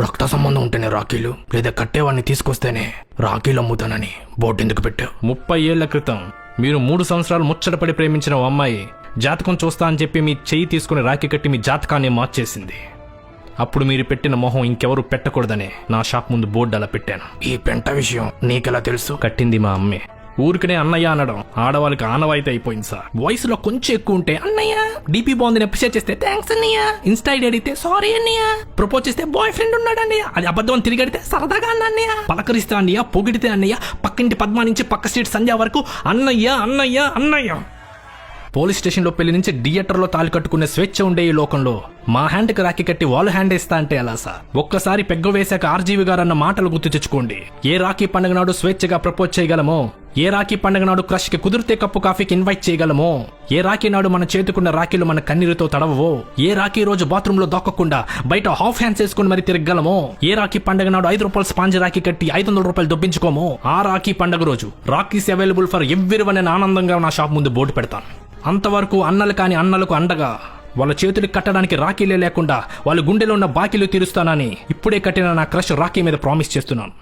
రక్త సంబంధం ఉంటేనే రాఖీలు లేదా కట్టేవాడిని తీసుకొస్తేనే రాఖీలు అమ్ముతానని బోర్డు ఎందుకు పెట్టావు? ముప్పై ఏళ్ళ క్రితం మీరు మూడు సంవత్సరాలు ముచ్చటపడి ప్రేమించిన ఓ అమ్మాయి జాతకం చూస్తా అని చెప్పి మీ చెయ్యి తీసుకుని రాఖీ కట్టి మీ జాతకాన్ని మార్చేసింది. అప్పుడు మీరు పెట్టిన మొహం ఇంకెవరు పెట్టకూడదనే నా షాప్ ముందు బోర్డు అలా పెట్టాను. ఈ పెంట విషయం నీకెలా తెలుసు? కట్టింది మా అమ్మే. ఊరికనే అన్నయ్య అనడం ఆడవాళ్ళకి ఆనవాయితీ అయిపోయింది సార్. వయసులో కొంచెం ఎక్కువ ఉంటే అన్నయ్య డీపీ బాగుంది అప్రిషియేట్ చేస్తే థ్యాంక్స్ అన్నయ్య. ఇన్స్టా ఐడి అడిగితే సారీ అన్నయ్య. ప్రపోజ్ చేస్తే బాయ్ ఫ్రెండ్ ఉన్నాడండి అది అబద్ధం తిరిగి అడితే సరదాగా అన్న అన్నయ్య. పలకరిస్తా అన్నయ్య పొగిడితే అన్నయ్య పక్కింటి పద్మా నుంచి పక్క స్ట్రీట్ సంధ్య వరకు అన్నయ్య అన్నయ్య అన్నయ్య. పోలీస్ స్టేషన్లో పెళ్ళి నుంచి థియేటర్లో తాళి కట్టుకునే స్వేచ్ఛ ఉండే ఈ లోకంలో మా హ్యాండ్కి రాఖీ కట్టి వాళ్ళు హ్యాండ్ ఇస్తా అంటే ఎలా సార్? ఒక్కసారి పెగ్గ వేశాక ఆర్జీవి గారు అన్న మాటలు గుర్తు తెచ్చుకోండి. ఏ రాఖీ పండుగ నాడు స్వేచ్ఛగా ప్రపోజ్ చేయగలమో ఏ రాఖీ పండుగ నాడు క్రష్కి కుదిరితే కప్పు కాఫీకి ఇన్వైట్ చేయగలమో? ఏ రాఖీ నాడు మన చేతుకున్న రాఖీలు మన కన్నీరుతో తడవవో? ఏ రాఖీ రోజు బాత్రూంలో దొక్కకుండా బయట హాఫ్ హ్యాండ్స్ వేసుకుని మరి తిరగలమో ఏ రాఖీ పండుగ నాడు ఐదు రూపాయలు స్పాంజ్ రాఖీ కట్టి ఐదు వందల రూపాయలు దొబ్బించుకోమో? ఆ రాఖీ పండుగ రోజు rakhis available for everyone అని ఆనందంగా నా షాప్ ముందు బోర్డు పెడతాను. అంతవరకు అన్నలు కాని అన్నలకు అండగా వాళ్ళ చేతులకు కట్టడానికి రాఖీలే లేకుండా వాళ్ళ గుండెలో ఉన్న బాకీలు తీరుస్తానని ఇప్పుడే కట్టిన నా క్రష్ రాఖీ మీద ప్రామిస్ చేస్తున్నాను.